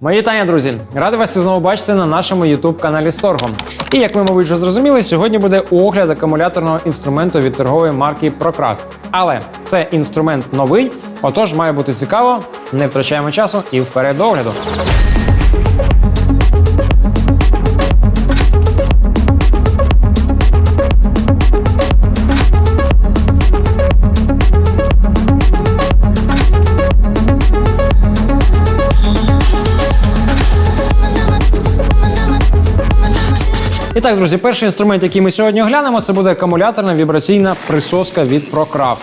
Мої вітання, друзі! Радий вас знову бачити на нашому youtube каналі Сторгом. І як ви, мабуть, вже зрозуміли, сьогодні буде огляд акумуляторного інструменту від торгової марки ProCraft. Але це інструмент новий, отож має бути цікаво. Не втрачаємо часу і вперед до огляду. Так, друзі, перший інструмент, який ми сьогодні оглянемо, це буде акумуляторна вібраційна присоска від ProCraft.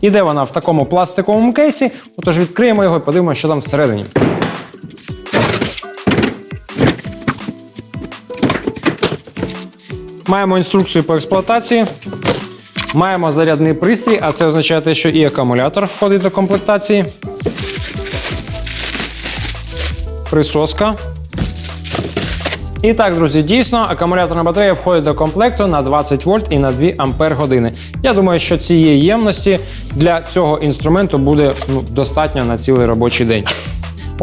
Іде вона в такому пластиковому кейсі. Отож відкриємо його і подивимося, що там всередині. Маємо інструкцію по експлуатації. Маємо зарядний пристрій, а це означає що і акумулятор входить до комплектації. Присоска. І так, друзі, дійсно, акумуляторна батарея входить до комплекту на 20 вольт і на 2 ампер години. Я думаю, що цієї ємності для цього інструменту буде ну, достатньо на цілий робочий день.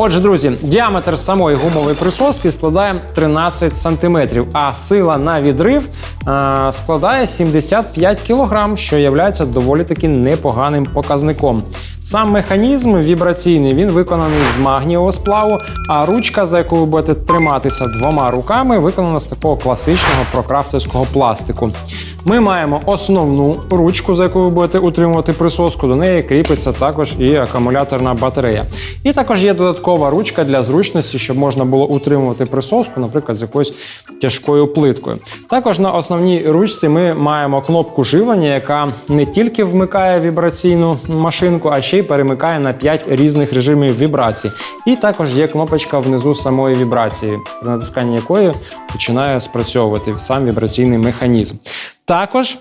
Отже, друзі, діаметр самої гумової присоски складає 13 см, а сила на відрив е, складає 75 кг, що є доволі таки непоганим показником. Сам механізм вібраційний він виконаний з магнієвого сплаву, а ручка, за яку ви будете триматися двома руками, виконана з такого класичного прокрафтовського пластику. Ми маємо основну ручку, за яку ви будете утримувати присоску. До неї кріпиться також і акумуляторна батарея. І також є додаткова ручка для зручності, щоб можна було утримувати присоску, наприклад, з якоюсь тяжкою плиткою. Також на основній ручці ми маємо кнопку живлення, яка не тільки вмикає вібраційну машинку, а ще й перемикає на 5 різних режимів вібрації. І також є кнопочка внизу самої вібрації, при натисканні якої починає спрацьовувати сам вібраційний механізм. Також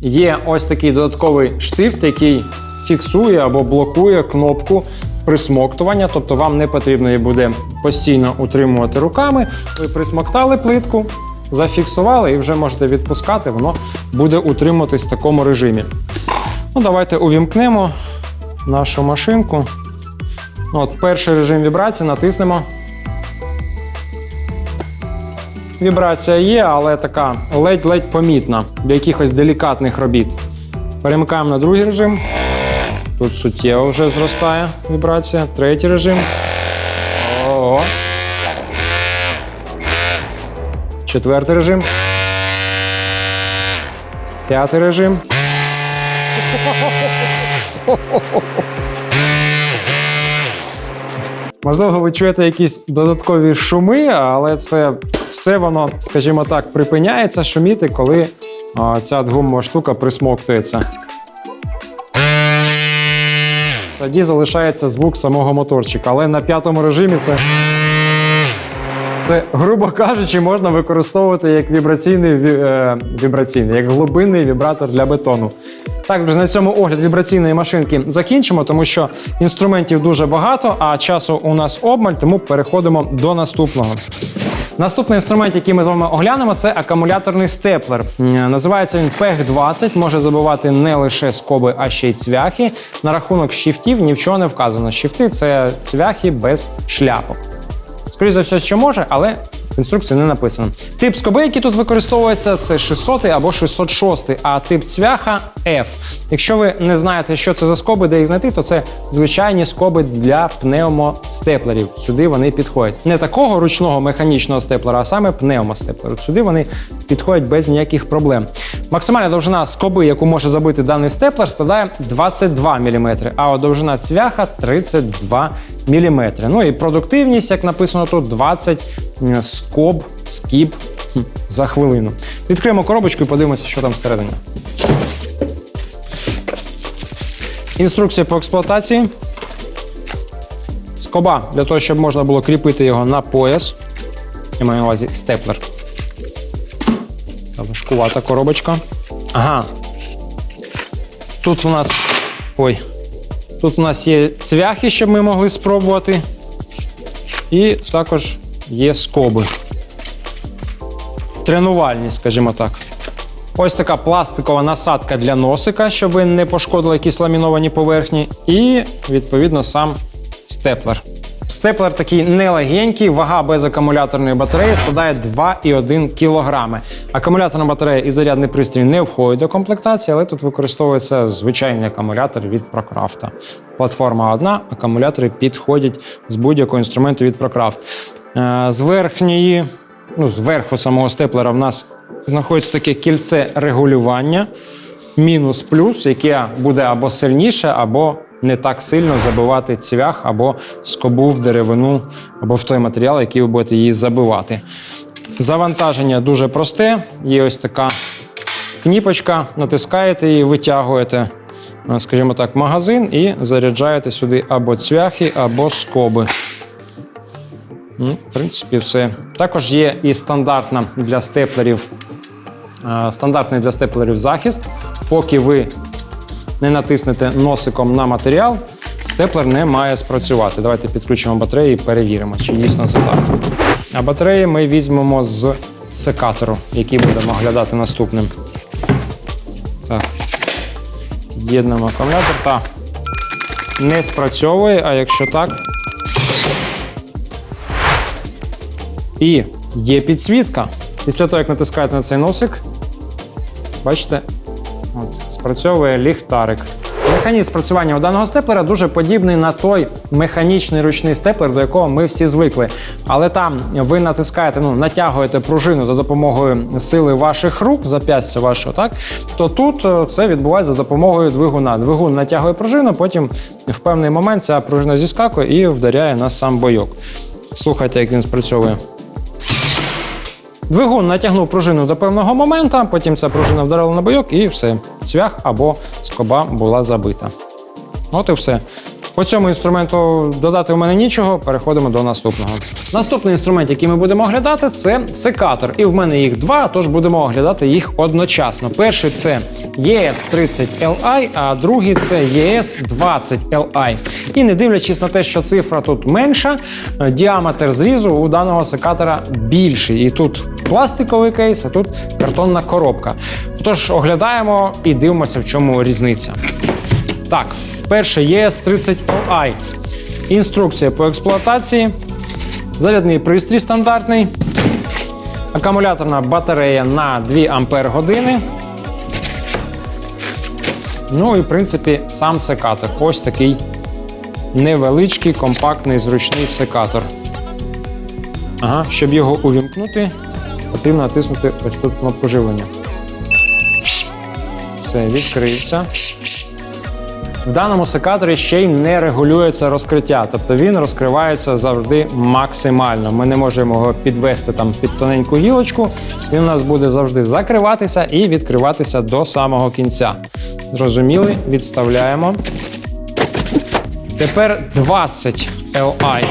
є ось такий додатковий штифт, який фіксує або блокує кнопку присмоктування, тобто вам не потрібно її буде постійно утримувати руками. Ви присмоктали плитку, зафіксували і вже можете відпускати, воно буде утримуватись в такому режимі. Ну, Давайте увімкнемо нашу машинку. Ну, От Перший режим вібрації натиснемо. Вібрація є, але така ледь-ледь помітна для якихось делікатних робіт. Перемикаємо на другий режим. Тут суттєво вже зростає вібрація. Третій режим. О. Четвертий режим. П'ятий режим. Можливо, ви чуєте якісь додаткові шуми, але це все воно, скажімо так, припиняється шуміти, коли ця гумова штука присмоктується. Тоді залишається звук самого моторчика. Але на п'ятому режимі це, це, грубо кажучи, можна використовувати як вібраційний е, вібраційний, як глибинний вібратор для бетону. Так, друзі, на цьому огляд вібраційної машинки закінчимо, тому що інструментів дуже багато, а часу у нас обмаль, тому переходимо до наступного. Наступний інструмент, який ми з вами оглянемо, це акумуляторний степлер. Називається він PEG 20 може забивати не лише скоби, а ще й цвяхи. На рахунок щифтів нічого не вказано. Щифти це цвяхи без шляпок. Скоріше за все, що може, але в інструкції не написано. Тип скоби, який тут використовується, це 600 або 606, а тип цвяха F. Якщо ви не знаєте, що це за скоби, де їх знайти, то це звичайні скоби для пневмостеплерів. Сюди вони підходять. Не такого ручного механічного степлера, а саме пневмостеплеру. Сюди вони підходять без ніяких проблем. Максимальна довжина скоби, яку може забити даний степлер, складає 22 мм, а довжина цвяха 32 мм. Ну і продуктивність, як написано тут, 20 м, скоб, скіб за хвилину. Відкриємо коробочку і подивимося, що там всередині. Інструкція по експлуатації. Скоба для того, щоб можна було кріпити його на пояс. Я маю на увазі степлер. Та важкувата коробочка. Ага. Тут у нас. Ой. Тут у нас є цвяхи, щоб ми могли спробувати. І також є скоби. Тренувальні, скажімо так. Ось така пластикова насадка для носика, щоб ви не пошкодили якісь ламіновані поверхні. І, відповідно, сам степлер. Степлер такий нелегенький, вага без акумуляторної батареї складає 2,1 кг. Акумуляторна батарея і зарядний пристрій не входять до комплектації, але тут використовується звичайний акумулятор від ProCraft. Платформа одна, акумулятори підходять з будь-якого інструменту від ProCraft. Е, З верхньої, ну, з самого степлера в нас знаходиться таке кільце регулювання мінус плюс, яке буде або сильніше, або не так сильно забивати цвях, або скобу в деревину, або в той матеріал, який ви будете її забивати. Завантаження дуже просте. Є ось така кніпочка, натискаєте її, витягуєте, е, скажімо так, магазин і заряджаєте сюди або цвяхи, або скоби. Ну, в принципі, все. Також є і стандартна для степлерів е, стандартний для степлерів захист. Поки ви не натиснете носиком на матеріал, степлер не має спрацювати. Давайте підключимо батарею і перевіримо, чи дійсно це так. А батареї ми візьмемо з секатору, який будемо оглядати наступним. Так. Під'єднуємо акумулятор. Так. Не спрацьовує, а якщо так. І є підсвітка. Після того, як натискаєте на цей носик, бачите, от, спрацьовує ліхтарик. Механізм спрацювання у даного степлера дуже подібний на той механічний ручний степлер, до якого ми всі звикли. Але там ви натискаєте, ну, натягуєте пружину за допомогою сили ваших рук, зап'ястя вашого, так? То тут е, це відбувається за допомогою двигуна. Двигун натягує пружину, потім в певний момент ця пружина зіскакує і вдаряє на сам бойок. Слухайте, як він спрацьовує. Двигун натягнув пружину до певного моменту, потім ця пружина вдарила на бойок і все. Цвях або скоба була забита. От і все. По цьому інструменту додати в мене нічого. Переходимо до наступного. Наступний інструмент, який ми будемо оглядати, це секатор. І в мене їх два, тож будемо оглядати їх одночасно. Перший це ES30Li, а другий це ES20Li. І не дивлячись на те, що цифра тут менша, е, діаметр зрізу у даного секатора більший. І тут пластиковий кейс, а тут картонна коробка. Тож оглядаємо і дивимося, в чому різниця. Так, перше ES30Li. Інструкція по експлуатації. Зарядний пристрій стандартний. Акумуляторна батарея на 2 Ампер години. Ну і в принципі сам секатор. Ось такий невеличкий, компактний, зручний секатор. Ага, щоб його увімкнути, потрібно натиснути ось тут кнопку живлення. Все, відкрився. В даному секаторі ще й не регулюється розкриття, тобто він розкривається завжди максимально. Ми не можемо його підвести там під тоненьку гілочку. Він у нас буде завжди закриватися і відкриватися до самого кінця. Зрозуміли? Відставляємо. Тепер 20 Li.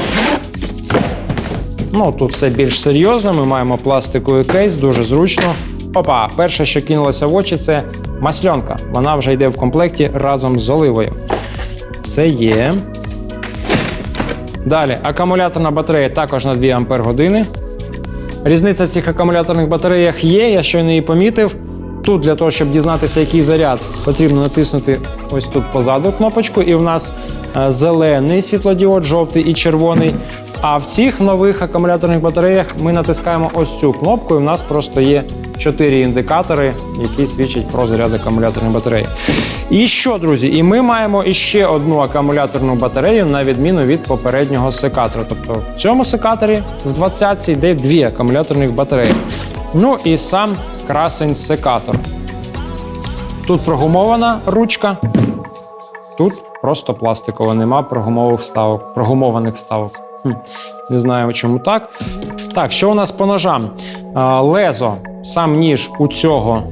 Ну, тут все більш серйозно. Ми маємо пластиковий кейс, дуже зручно. Опа, перше, що кинулося в очі, це масльонка. Вона вже йде в комплекті разом з оливою. Це є. Далі, акумуляторна батарея також на 2 Ампер. Різниця в цих акумуляторних батареях є, я щойно її помітив. Тут для того, щоб дізнатися, який заряд, потрібно натиснути ось тут позаду кнопочку, і в нас е, зелений світлодіод, жовтий і червоний. А в цих нових акумуляторних батареях ми натискаємо ось цю кнопку, і в нас просто є чотири індикатори, які свідчать про заряд акумуляторної батареї. І що, друзі? І ми маємо іще одну акумуляторну батарею на відміну від попереднього секатора. Тобто в цьому секаторі в 20-ці йде дві акумуляторних батареї. Ну і сам красень секатор. Тут прогумована ручка, тут просто пластикова, нема прогумових вставок, прогумованих вставок. Хм, не знаю, чому так. Так, що у нас по ножам? Лезо, сам ніж у цього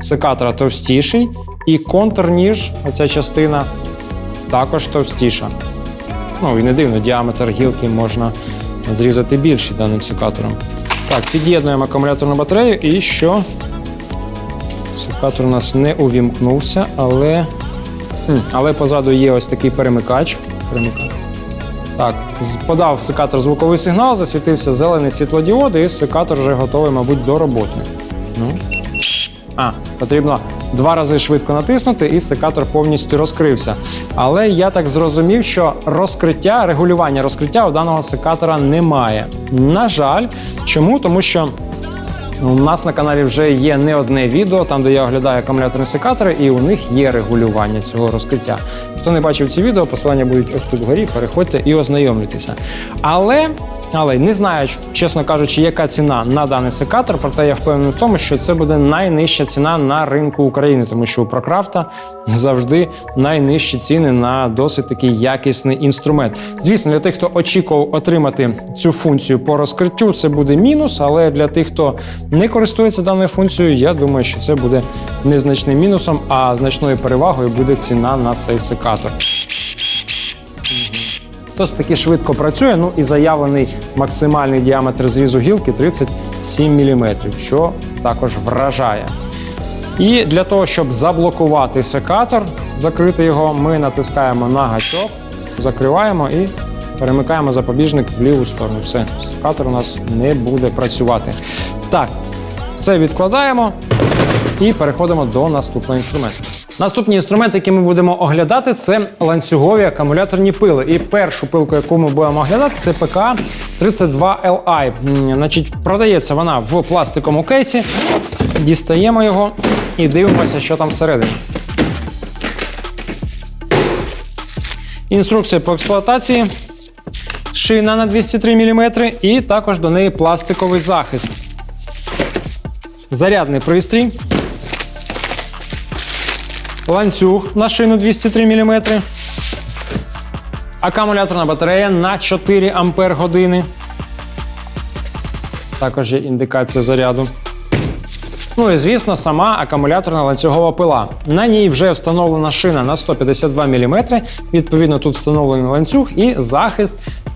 секатора товстіший, і контрніж, оця частина, також товстіша. Ну і не дивно, діаметр гілки можна зрізати більший даним секатором. Так, під'єднуємо акумуляторну батарею і що? Секатор у нас не увімкнувся, але. Але позаду є ось такий перемикач. перемикач. Так, подав секатор звуковий сигнал, засвітився зелений світлодіод, і секатор вже готовий, мабуть, до роботи. Ну. А, потрібно два рази швидко натиснути, і секатор повністю розкрився. Але я так зрозумів, що розкриття, регулювання розкриття у даного секатора немає. На жаль, чому? Тому що. У нас на каналі вже є не одне відео, там де я оглядаю акумуляторні секатори, і у них є регулювання цього розкриття. Хто не бачив ці відео, посилання будуть ось тут вгорі, переходьте і ознайомлюйтеся. Але. Але не знаю, чесно кажучи, яка ціна на даний секатор, проте я впевнений в тому, що це буде найнижча ціна на ринку України, тому що у Прокрафта завжди найнижчі ціни на досить такий якісний інструмент. Звісно, для тих, хто очікував отримати цю функцію по розкриттю, це буде мінус. Але для тих, хто не користується даною функцією, я думаю, що це буде незначним мінусом, а значною перевагою буде ціна на цей секатор. Досить таки швидко працює. Ну і заявлений максимальний діаметр зрізу гілки 37 мм, що також вражає. І для того, щоб заблокувати секатор, закрити його, ми натискаємо на гачок, закриваємо і перемикаємо запобіжник в ліву сторону. Все, секатор у нас не буде працювати. Так, це відкладаємо і переходимо до наступного інструменту. Наступні інструменти, які ми будемо оглядати, це ланцюгові акумуляторні пили. І першу пилку, яку ми будемо оглядати, це ПК 32LI. Значить, продається вона в пластиковому кейсі. Дістаємо його і дивимося, що там всередині. Інструкція по експлуатації, шина на 203 мм і також до неї пластиковий захист. Зарядний пристрій, ланцюг на шину 203 мм, акумуляторна батарея на 4 Ампер години. Також є індикація заряду. Ну і звісно, сама акумуляторна ланцюгова пила. На ній вже встановлена шина на 152 мм. Відповідно, тут встановлений ланцюг і захист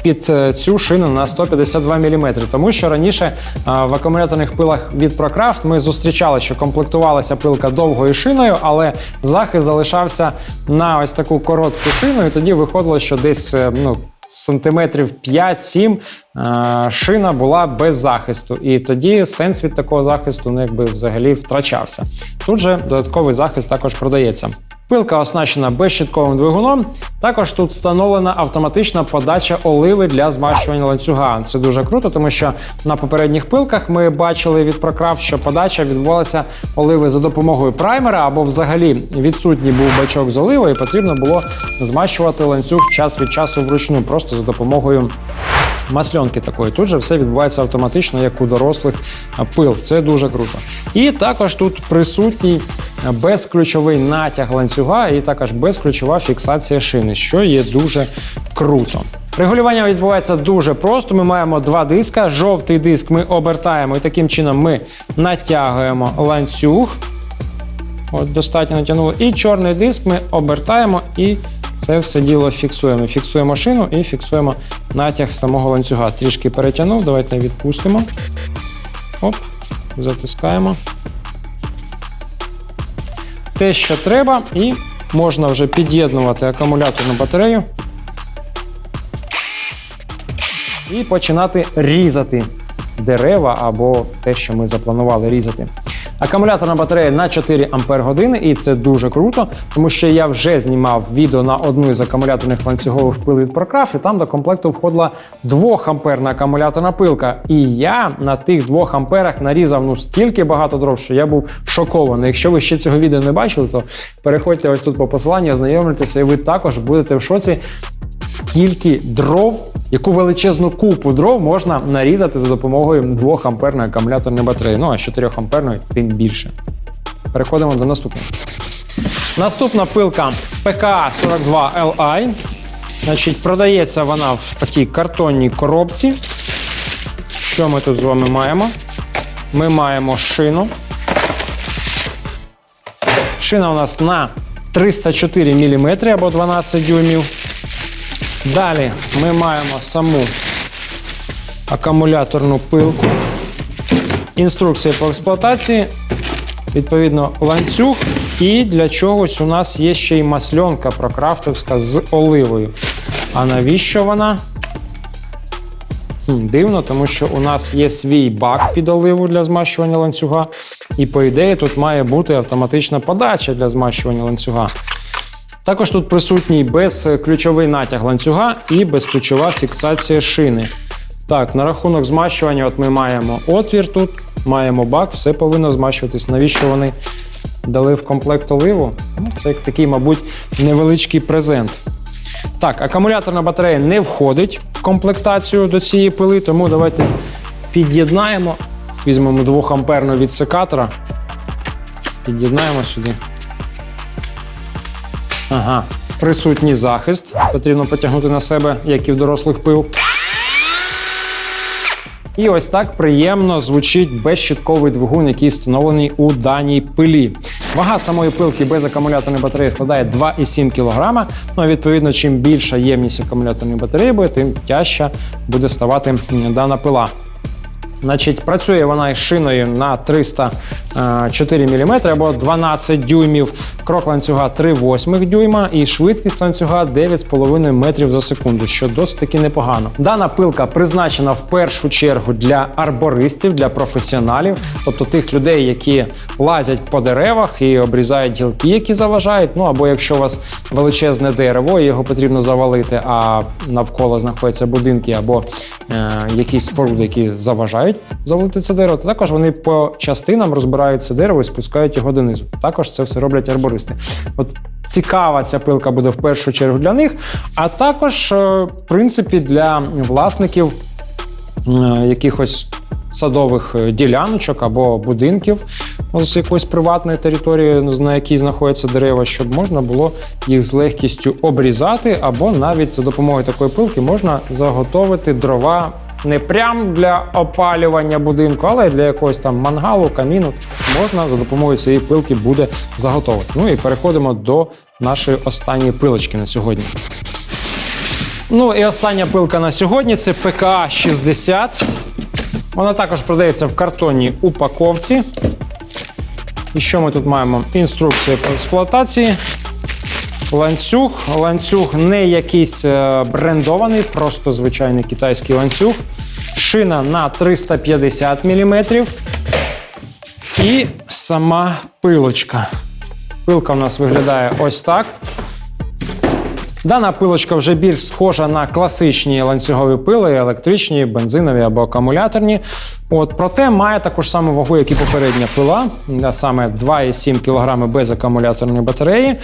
під е, цю шину на 152 мм. Тому що раніше е, в акумуляторних пилах від Procraft ми зустрічали, що комплектувалася пилка довгою шиною, але захист залишався на ось таку коротку шину, і тоді виходило, що десь е, ну. Сантиметрів 5-7 е, шина була без захисту, і тоді сенс від такого захисту ну, якби взагалі втрачався. Тут же додатковий захист також продається. Пилка оснащена безщитковим двигуном. Також тут встановлена автоматична подача оливи для змащування ланцюга. Це дуже круто, тому що на попередніх пилках ми бачили від Procraft, що подача відбувалася оливи за допомогою праймера, або взагалі відсутній був бачок з оливою, і потрібно було змащувати ланцюг час від часу вручну, просто за допомогою масльонки такої. Тут же все відбувається автоматично, як у дорослих пил. Це дуже круто. І також тут присутній безключовий натяг ланцюга, і також безключова фіксація шини, що є дуже круто. Регулювання відбувається дуже просто. Ми маємо два диска. Жовтий диск ми обертаємо, і таким чином ми натягуємо ланцюг. От достатньо натягнули. І чорний диск ми обертаємо і це все діло фіксуємо. Фіксуємо шину і фіксуємо натяг самого ланцюга. Трішки перетягнув, давайте відпустимо. Оп, затискаємо. Те, що треба, і можна вже під'єднувати акумуляторну батарею. І починати різати дерева або те, що ми запланували різати. Акумуляторна батарея на 4 Ампер і це дуже круто, тому що я вже знімав відео на одну із акумуляторних ланцюгових пил від Procraft, і там до комплекту входила 2 амперна акумуляторна пилка. І я на тих 2 амперах нарізав ну стільки багато дров, що я був шокований. Якщо ви ще цього відео не бачили, то переходьте ось тут по посиланню, ознайомлюйтеся, і ви також будете в шоці. Скільки дров, яку величезну купу дров можна нарізати за допомогою 2 амперної акумуляторної батареї. Ну а з 4 амперної тим більше. Переходимо до наступного. Наступна пилка PKA 42 Li. Значить, продається вона в такій картонній коробці. Що ми тут з вами маємо? Ми маємо шину. Шина у нас на 304 мм або 12 дюймів. Далі ми маємо саму акумуляторну пилку, інструкція по експлуатації, відповідно, ланцюг. І для чогось у нас є ще й масльонка прокрафтовська з оливою. А навіщо вона? Дивно, тому що у нас є свій бак під оливу для змащування ланцюга, і по ідеї тут має бути автоматична подача для змащування ланцюга. Також тут присутній безключовий натяг ланцюга і безключова фіксація шини. Так, на рахунок змащування, от ми маємо отвір тут, маємо бак, все повинно змащуватись. Навіщо вони дали в комплект оливу? Ну, це як такий, мабуть, невеличкий презент. Так, акумуляторна батарея не входить в комплектацію до цієї пили, тому давайте під'єднаємо. Візьмемо 2 амперного від секатора. Під'єднаємо сюди. Ага, присутній захист. Потрібно потягнути на себе, як і в дорослих пил. І ось так приємно звучить безщитковий двигун, який встановлений у даній пилі. Вага самої пилки без акумуляторної батареї складає 2,7 кг. Ну, а відповідно, чим більша ємність акумуляторної батареї буде, тим тяжча буде ставати дана пила. Значить, працює вона із шиною на 304 мм або 12 дюймів, крок ланцюга 3,8 дюйма і швидкість ланцюга 9,5 метрів за секунду, що досить таки непогано. Дана пилка призначена в першу чергу для арбористів, для професіоналів, тобто тих людей, які лазять по деревах і обрізають гілки, які заважають. Ну або якщо у вас величезне дерево, і його потрібно завалити, а навколо знаходяться будинки або е, якісь споруди, які заважають завалити це дерево, то також вони по частинам розбирають це дерево і спускають його донизу. Також це все роблять арбористи. От цікава ця пилка буде в першу чергу для них, а також, е, в принципі, для власників е, якихось садових е, діляночок або будинків з якоїсь приватної території, на якій знаходяться дерева, щоб можна було їх з легкістю обрізати, або навіть за допомогою такої пилки можна заготовити дрова. Не прям для опалювання будинку, але для якогось там мангалу, каміну можна за допомогою цієї пилки буде заготовити. Ну і переходимо до нашої останньої пилочки на сьогодні. Ну і остання пилка на сьогодні це ПКА 60. Вона також продається в картонній упаковці. І що ми тут маємо? Інструкція по експлуатації. Ланцюг. Ланцюг не якийсь е, брендований, просто звичайний китайський ланцюг. Шина на 350 мм. І сама пилочка. Пилка у нас виглядає ось так. Дана пилочка вже більш схожа на класичні ланцюгові пили, електричні, бензинові або акумуляторні. От, проте має таку ж саму вагу, як і попередня пила, а саме 2,7 кг без акумуляторної батареї.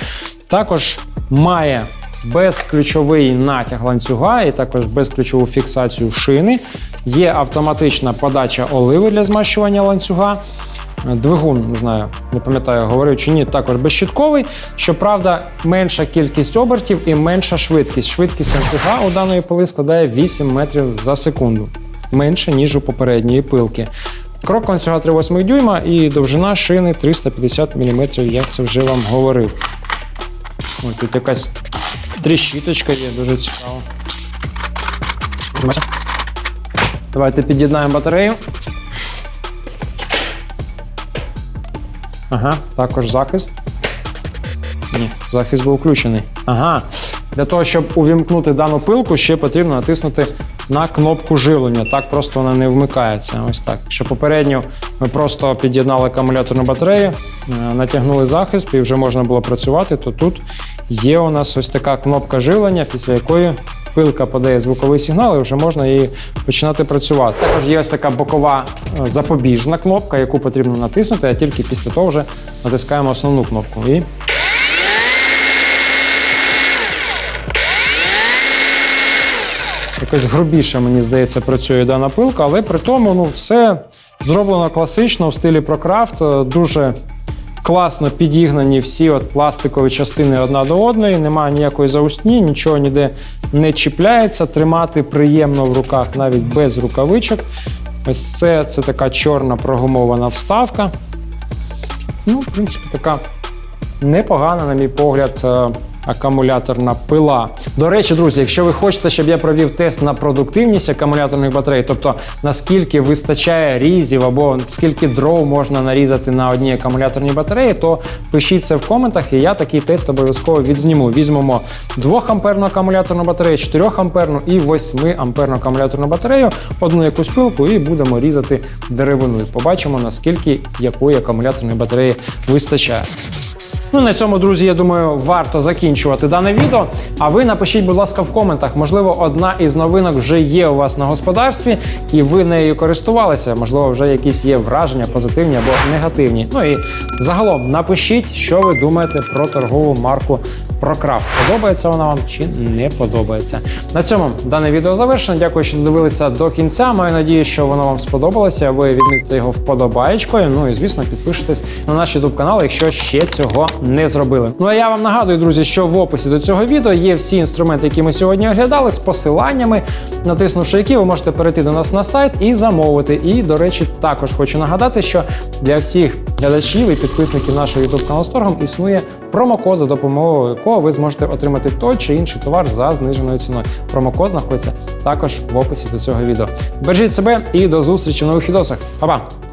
Також має безключовий натяг ланцюга і також безключову фіксацію шини. Є автоматична подача оливи для змащування ланцюга. Двигун, не знаю, не пам'ятаю, говорив чи ні, також безщитковий. Щоправда, менша кількість обертів і менша швидкість. Швидкість ланцюга у даної пили складає 8 метрів за секунду, менше, ніж у попередньої пилки. Крок ланцюга 3,8 дюйма і довжина шини 350 мм, як це вже вам говорив. Ось тут якась тріщіточка є, дуже цікаво. Давайте під'єднаємо батарею. Ага, також захист. Ні, захист був включений. Ага. Для того, щоб увімкнути дану пилку, ще потрібно натиснути на кнопку живлення. Так просто вона не вмикається. Ось так. Якщо попередньо ми просто під'єднали акумуляторну батарею, е, натягнули захист і вже можна було працювати, то тут є у нас ось така кнопка живлення, після якої пилка подає звуковий сигнал і вже можна її починати працювати. Також є ось така бокова е, запобіжна кнопка, яку потрібно натиснути, а тільки після того вже натискаємо основну кнопку. І якось грубіше, мені здається, працює дана пилка, але при тому ну, все зроблено класично в стилі ProCraft. Е, Дуже класно підігнані всі от пластикові частини одна до одної, немає ніякої заустні, нічого ніде не чіпляється. Тримати приємно в руках навіть без рукавичок. Ось це, це така чорна прогумована вставка. Ну, в принципі, така непогана, на мій погляд, е, акумуляторна пила. До речі, друзі, якщо ви хочете, щоб я провів тест на продуктивність акумуляторних батарей, тобто наскільки вистачає різів або скільки дров можна нарізати на одній акумуляторній батареї, то пишіть це в коментах, і я такий тест обов'язково відзніму. Візьмемо 2 амперну акумуляторну батарею, 4 амперну і 8 амперну акумуляторну батарею, одну якусь пилку, і будемо різати деревину. Побачимо, наскільки якої акумуляторної батареї вистачає. Ну на цьому, друзі, я думаю, варто закінчувати дане відео. А ви напишіть, будь ласка, в коментах. Можливо, одна із новинок вже є у вас на господарстві, і ви нею користувалися. Можливо, вже якісь є враження, позитивні або негативні. Ну і загалом напишіть, що ви думаєте про торгову марку Прокрафт. Подобається вона вам чи не подобається. На цьому дане відео завершено. Дякую, що додивилися до кінця. Маю надію, що воно вам сподобалося. Ви відмітите його вподобаєчкою. Ну і звісно, підпишитесь на наш YouTube канал, якщо ще цього не зробили. Ну а я вам нагадую, друзі, що в описі до цього відео є всі інструменти, які ми сьогодні оглядали, з посиланнями, натиснувши які, ви можете перейти до нас на сайт і замовити. І, до речі, також хочу нагадати, що для всіх глядачів і підписників нашого YouTube каналу Сторгом існує промокод, за допомогою якого ви зможете отримати той чи інший товар за зниженою ціною. Промокод знаходиться також в описі до цього відео. Бережіть себе і до зустрічі в нових відосах. Па-па!